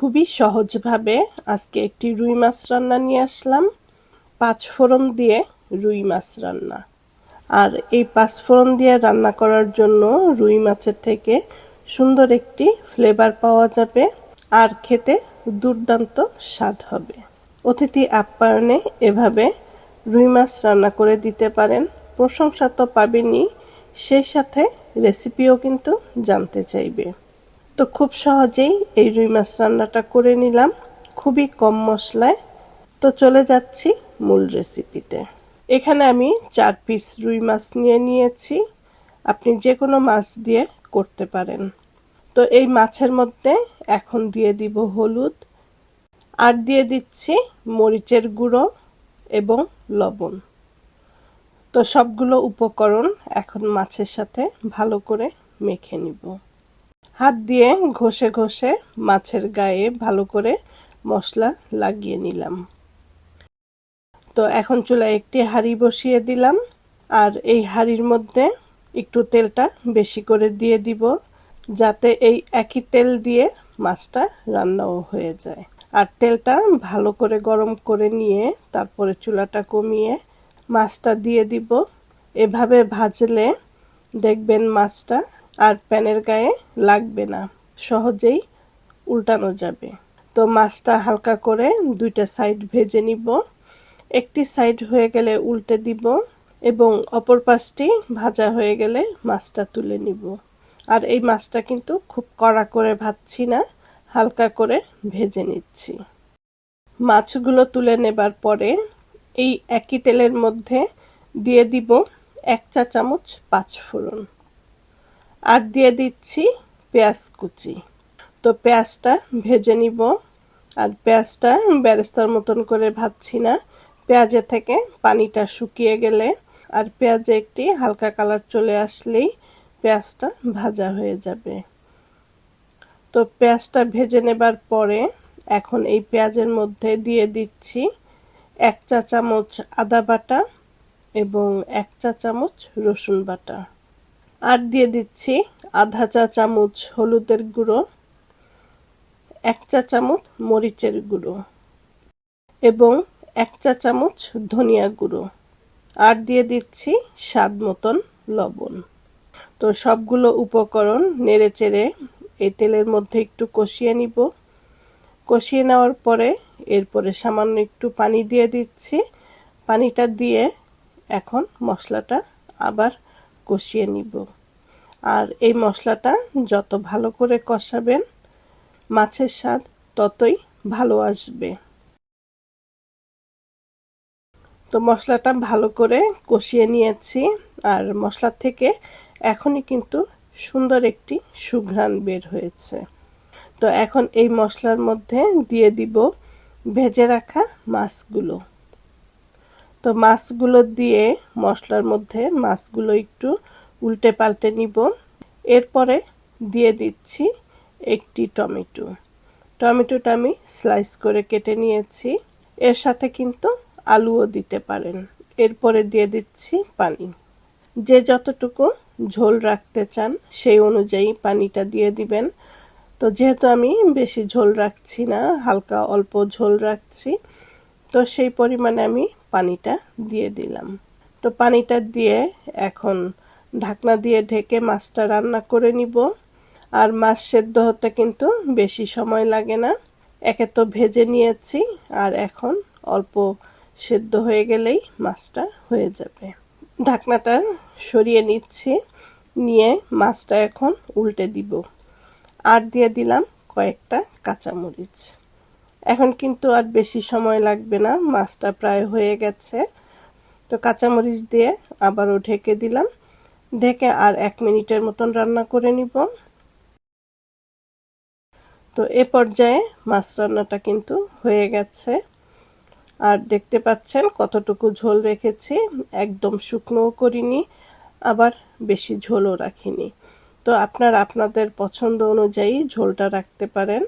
খুবই সহজভাবে আজকে একটি রুই মাছ রান্না নিয়ে আসলাম। পাঁচ ফোড়ন দিয়ে রুই মাছ রান্না। আর এই পাঁচ ফোড়ন দিয়ে রান্না করার জন্য রুই মাছের থেকে সুন্দর একটি ফ্লেভার পাওয়া যাবে। আর খেতে দুর্দান্ত স্বাদ হবে। অতিথি আপ্যায়নে এভাবে রুই মাছ রান্না করে দিতে পারেন। প্রশংসা তো পাবেনই, সেই সাথে রেসিপিও কিন্তু জানতে চাইবে। তো খুব সহজেই এই রুই মাছ রান্নাটা করে নিলাম, খুবই কম মশলায়। তো চলে যাচ্ছি মূল রেসিপিতে। এখানে আমি চার পিস রুই মাছ নিয়ে নিয়েছি, আপনি যে কোনো মাছ দিয়ে করতে পারেন। তো এই মাছের মধ্যে এখন দিয়ে দিব হলুদ, আর দিয়ে দিচ্ছি মরিচের গুঁড়ো এবং লবণ। তো সবগুলো উপকরণ এখন মাছের সাথে ভালো করে মেখে নিব। হাত দিয়ে ঘষে ঘষে মাছের গায়ে ভালো করে মশলা লাগিয়ে নিলাম। তো এখন চুলায় একটি হাঁড়ি বসিয়ে দিলাম আর এই হাঁড়ির মধ্যে একটু তেলটা বেশি করে দিয়ে দিব যাতে এই একই তেল দিয়ে মাছটা রান্নাও হয়ে যায়। আর তেলটা ভালো করে গরম করে নিয়ে তারপরে চুলাটা কমিয়ে মাছটা দিয়ে দিব। এভাবে ভাজলে দেখবেন মাছটা আর প্যানের গায়ে লাগবে না। সহজেই উল্টানো যাবে। তো মাছটা হালকা করে দুইটা সাইড ভেজে নিব। একটি সাইড হয়ে গেলে উল্টে দিব এবং অপর পাশটি ভাজা হয়ে গেলে মাছটা তুলে নিব। আর এই মাছটা কিন্তু খুব কড়া করে ভাজছি না, হালকা করে ভেজে নিচ্ছি। মাছগুলো তুলে নেবার পরে এই একই তেলের মধ্যে দিয়ে দিব এক চা চামচ পাঁচ ফোড়ন। আর দিয়ে দিচ্ছি পেঁয়াজ কুচি। তো পেঁয়াজটা ভেজে নিব। আর পেঁয়াজটা ব্যারেস্তার মতন করে ভাজছি না। পেঁয়াজের থেকে পানিটা শুকিয়ে গেলে আর পেঁয়াজে একটি হালকা কালার চলে আসলেই পেঁয়াজটা ভাজা হয়ে যাবে। তো পেঁয়াজটা ভেজে নেবার পরে এখন এই পেঁয়াজের মধ্যে দিয়ে দিচ্ছি এক চা চামচ আদা বাটা এবং এক চা চামচ রসুন বাটা। আর দিয়ে দিচ্ছি আধা চা চামচ হলুদের গুঁড়ো, এক চা চামচ মরিচের গুঁড়ো এবং এক চা চামচ ধনিয়া গুঁড়ো আর দিয়ে দিচ্ছি স্বাদ মতন লবণ। তো সবগুলো উপকরণ নেড়ে চেড়ে এই তেলের মধ্যে একটু কষিয়ে নিব। কষিয়ে নেওয়ার পরে এরপরে সামান্য একটু পানি দিয়ে দিচ্ছি। পানিটা দিয়ে এখন মশলাটা আবার কষিয়ে নিব। আর এই মশলাটা যত ভালো করে কষাবেন, মাছের স্বাদ ততই ভালো আসবে। তো মশলাটা ভালো করে কষিয়ে নিয়েছি, আর মশলা থেকে এখনই কিন্তু সুন্দর একটি সুঘ্রাণ বের হয়েছে। তো এখন এই মশলার মধ্যে দিয়ে দিব ভেজে রাখা মাছগুলো। তো মাছগুলো দিয়ে মশলার মধ্যে মাছগুলো একটু উল্টে পাল্টে নিব। এরপরে দিয়ে দিচ্ছি একটি টমেটো। টমেটোটা আমি স্লাইস করে কেটে নিয়েছি। এর সাথে কিন্তু আলুও দিতে পারেন। এরপরে দিয়ে দিচ্ছি পানি। যে যতটুকু ঝোল রাখতে চান সেই অনুযায়ী পানিটা দিয়ে দিবেন। তো যেহেতু আমি বেশি ঝোল রাখছি না, হালকা অল্প ঝোল রাখছি তো সেই পরিমাণে আমি পানিটা দিয়ে দিলাম। তো পানিটা দিয়ে এখন ঢাকনা দিয়ে ঢেকে মাছটা রান্না করে নিব। আর মাছ সেদ্ধ হতে কিন্তু বেশি সময় লাগে না। একে তো ভেজে নিয়েছি আর এখন অল্প সেদ্ধ হয়ে গেলেই মাছটা হয়ে যাবে। ঢাকনাটা সরিয়ে নিচ্ছি, নিয়ে মাছটা এখন উল্টে দিব। আর দিয়ে দিলাম কয়েকটা কাঁচামরিচ। এখন কিন্তু আর বেশি সময় লাগবে না, মাছটা প্রায় হয়ে গেছে। তো কাঁচামরিচ দিয়ে আবারও ঢেকে দিলাম। ঢেকে আর এক মিনিটের মতন রান্না করে নিব। তো এ পর্যায়ে মাছ রান্নাটা কিন্তু হয়ে গেছে। আর দেখতে পাচ্ছেন কতটুকু ঝোল রেখেছি, একদম শুকনোও করিনি, আবার বেশি ঝোলও রাখিনি। তো আপনার আপনাদের পছন্দ অনুযায়ী ঝোলটা রাখতে পারেন।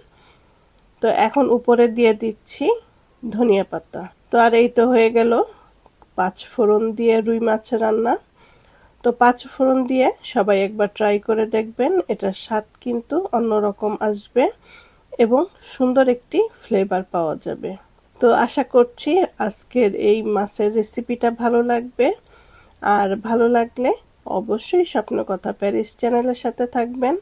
তো এখন উপরে দিয়ে দিচ্ছি ধনিয়া পাতা। তো আর এই তো হয়ে গেল পাঁচ ফোড়ন দিয়ে রুই মাছ রান্না। তো পাঁচ ফোড়ন দিয়ে সবাই একবার ট্রাই করে দেখবেন এটার স্বাদ কিন্তু অন্যরকম আসবে এবং সুন্দর একটি ফ্লেভার পাওয়া যাবে। তো আশা করছি আজকের এই মাছের রেসিপিটা ভালো লাগবে। আর ভালো লাগলে অবশ্যই স্বপ্ন কথা প্যারিস চ্যানেলের সাথে থাকবেন।